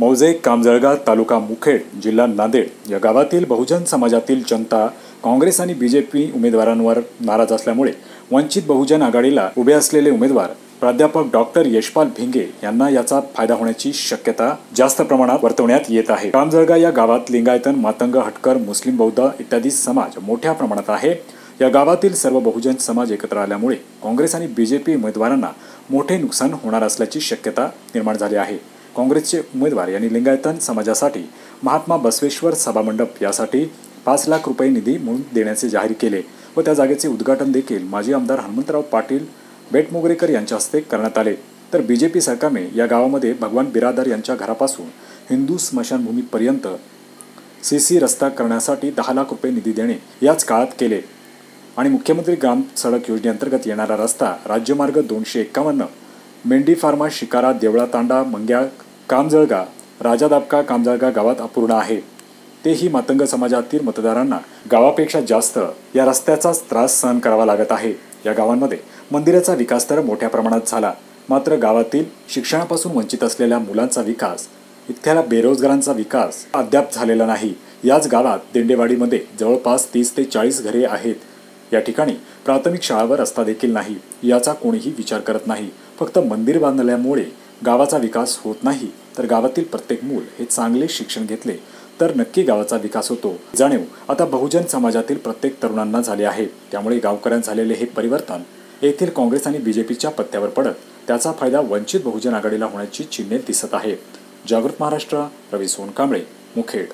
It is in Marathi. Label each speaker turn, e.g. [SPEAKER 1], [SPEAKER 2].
[SPEAKER 1] मौजे कामजळगा तालुका मुखेड जिल्हा नांदेड या गावातील बहुजन समाजातील जनता काँग्रेस आणि बीजेपी उमेदवारांवर नाराज असल्यामुळे वंचित बहुजन आघाडीला उभे असलेले उमेदवार प्राध्यापक डॉक्टर यशपाल भिंगे यांना याचा फायदा होण्याची शक्यता जास्त प्रमाणात वर्तवण्यात येत आहे. कामजळगा या गावात लिंगायतन मातंग हटकर मुस्लिम बौद्ध इत्यादी समाज मोठ्या प्रमाणात आहे. या गावातील सर्व बहुजन समाज एकत्र आल्यामुळे काँग्रेस आणि बीजेपी उमेदवारांना मोठे नुकसान होणार असल्याची शक्यता निर्माण झाली आहे. काँग्रेसचे उमेदवार यांनी लिंगायतन समाजासाठी महात्मा बसवेश्वर सभामंडप यासाठी पाच लाख रुपये निधी म्हणून देण्याचे जाहीर केले व त्या जागेचे उद्घाटन देखील माजी आमदार हनुमंतराव पाटील बेटमोगरेकर यांच्या हस्ते करण्यात आले. तर बी जे पी सरकारने या गावामध्ये भगवान बिरादर यांच्या घरापासून हिंदू स्मशानभूमीपर्यंत सी सी रस्ता करण्यासाठी दहा लाख रुपये निधी देणे याच काळात केले. आणि मुख्यमंत्री ग्राम सडक योजनेअंतर्गत येणारा रस्ता राज्यमार्ग दोनशे एक्कावन्न मेंढी फार्मा शिकारा देवळा तांडा मंग्या कामजळगा राजा दाबका कामजळगा गावात अपूर्ण आहे. तेही मातंग समाजातील मतदारांना गावापेक्षा जास्त या रस्त्याचाच त्रास सहन करावा लागत आहे. या गावांमध्ये मंदिराचा विकास तर मोठ्या प्रमाणात झाला. मात्र गावातील शिक्षणापासून वंचित असलेल्या मुलांचा विकास इथल्या बेरोजगारांचा विकास अद्याप झालेला नाही. याच गावात देंडेवाडीमध्ये जवळपास तीस ते चाळीस घरे आहेत. या ठिकाणी प्राथमिक शाळा व रस्ता देखील नाही याचा कोणीही विचार करत नाही. फक्त मंदिर बांधल्यामुळे गावाचा विकास होत नाही तर गावातील प्रत्येक मूल हे चांगले शिक्षण घेतले तर नक्की गावाचा विकास होतो. जाणीव आता बहुजन समाजातील प्रत्येक तरुणांना झाले आहे. त्यामुळे गावकऱ्यांत झालेले हे परिवर्तन येथील काँग्रेस आणि बीजेपीच्या पत्त्यावर पडत त्याचा फायदा वंचित बहुजन आघाडीला होण्याची चिन्हे दिसत आहे जागृत महाराष्ट्र रवी सोनकांबळे मुखेड.